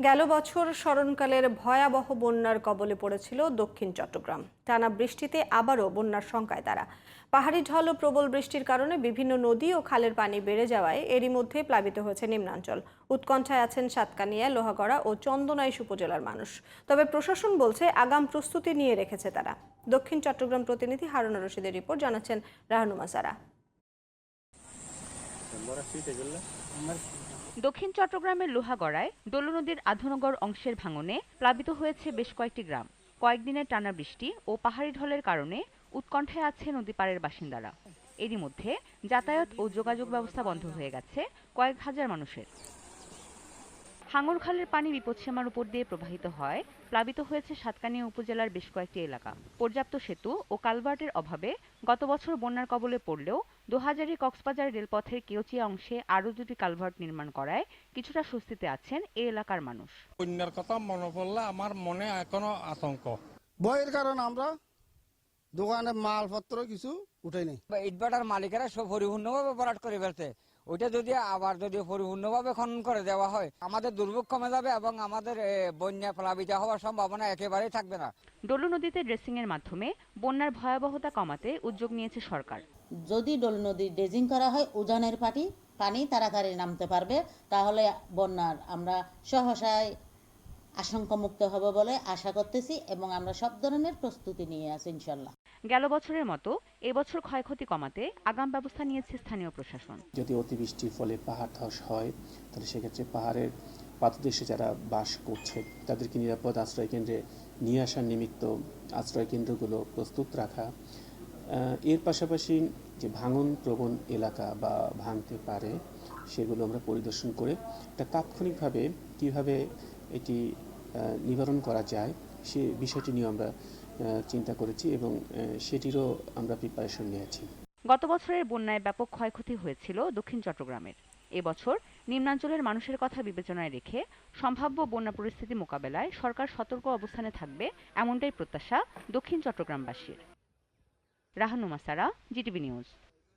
গেল বছর স্মরণকালের ভয়াবহ বন্যার কবলে পড়েছিল দক্ষিণ চট্টগ্রাম। টানা বৃষ্টিতে আবারও বন্যার শঙ্কায় তারা। পাহাড়ি ঢল ও প্রবল বৃষ্টির কারণে বিভিন্ন নদী ও খালের পানি বেড়ে যাওয়ায় এরই মধ্যে প্লাবিত হয়েছে নিম্নাঞ্চল। উৎকণ্ঠায় আছেন সাতকানিয়া লোহাগড়া ও চন্দনাইশ উপজেলার মানুষ। তবে প্রশাসন বলছে আগাম প্রস্তুতি নিয়ে রেখেছে তারা। দক্ষিণ চট্টগ্রাম প্রতিনিধি হারুন রশিদের রিপোর্ট জানাচ্ছেন রাহানুমা সারা। দক্ষিণ চট্টগ্রামের লোহাগড়ায় দোলো নদীর আধনগর অংশের ভাঙনে প্লাবিত হয়েছে বেশ কয়েকটি গ্রাম। কয়েকদিনের টানা বৃষ্টি ও পাহাড়ি ঢলের কারণে উৎকণ্ঠায় আছে নদী পাড়ের বাসিন্দারা। এরই মধ্যে যাতায়াত ও যোগাযোগ ব্যবস্থা বন্ধ হয়ে গেছে কয়েক হাজার মানুষের। হাঙর খালের পানি বিপদসীমার উপর দিয়ে প্রবাহিত হয়। প্লাবিত হয়েছে সাতকানিয়া উপজেলার বেশ কয়েকটি এলাকা। পর্যাপ্ত সেতু ও কালভার্টের অভাবে গত বছর বন্যার কবলে পড়লেও দোহাজারি কক্সবাজার রেলপথের কেওচিয়া অংশে আরও দুটি কালভার্ট নির্মাণ করায় কিছুটা স্বস্তিতে আছেন এ এলাকার মানুষ। বন্যার কথা মনে পড়লে আমার মনে এখনও আতঙ্ক। ভয়ের কারণ আমরা দোকানে মালপত্র কিছু উঠে নেই। ইটভাটার মালিকেরা সব পরিপূর্ণভাবে ভরাট করে ফেলছে। ওইটা যদি আবার যদি পরিপূর্ণভাবে খনন করে দেওয়া হয় আমাদের দুর্ভোগ কমে যাবে এবং আমাদের বন্যা প্লাবিত হওয়ার সম্ভাবনা একেবারেই থাকবে না। ডলু নদীতে ড্রেসিং এর মাধ্যমে বন্যার ভয়াবহতা কমাতে উদ্যোগ নিয়েছে সরকার। যদি ডলু নদী ড্রেসিং করা হয় উজানের পাটি পানি তাড়াতাড়ি নামতে পারবে তাহলে বন্যার আমরা সহসায় আশঙ্কামুক্ত হব বলে আশা করতেছি এবং আমরা সব ধরনের প্রস্তুতি নিয়ে আছি ইনশাল্লাহ গেল বছরের মতো এবছর ক্ষয়ক্ষতি কমাতে আগাম ব্যবস্থা নিয়েছে স্থানীয় প্রশাসন। যদি অতিবৃষ্টির ফলে পাহাড় ধস হয় তাহলে সেক্ষেত্রে পাহাড়ের পাদদেশে যারা বাস করছে তাদেরকে নিরাপদ আশ্রয় কেন্দ্রে নিয়ে আসার নিমিত্ত আশ্রয় কেন্দ্রগুলো প্রস্তুত রাখা। এর পাশাপাশি যে ভাঙন প্রবণ এলাকা বা ভাঙতে পারে সেগুলো আমরা পরিদর্শন করে এটা তাৎক্ষণিকভাবে কীভাবে এটি নিবারণ করা যায়, সে বিষয়টি নিয়ে আমরা চিন্তা করেছি এবং সেটিরও আমরা প্রিপারেশন নিয়েছি। গত বছরের বন্যায় ব্যাপক ক্ষয়ক্ষতি হয়েছিল দক্ষিণ চট্টগ্রামের। এবছর নিম্নাঞ্চলের মানুষের কথা বিবেচনায় রেখে সম্ভাব্য বন্যা পরিস্থিতি মোকাবেলায় সরকার সতর্ক অবস্থানে থাকবে এমনটাই প্রত্যাশা দক্ষিণ চট্টগ্রামবাসীর। Rahanuma Sara, GTV news.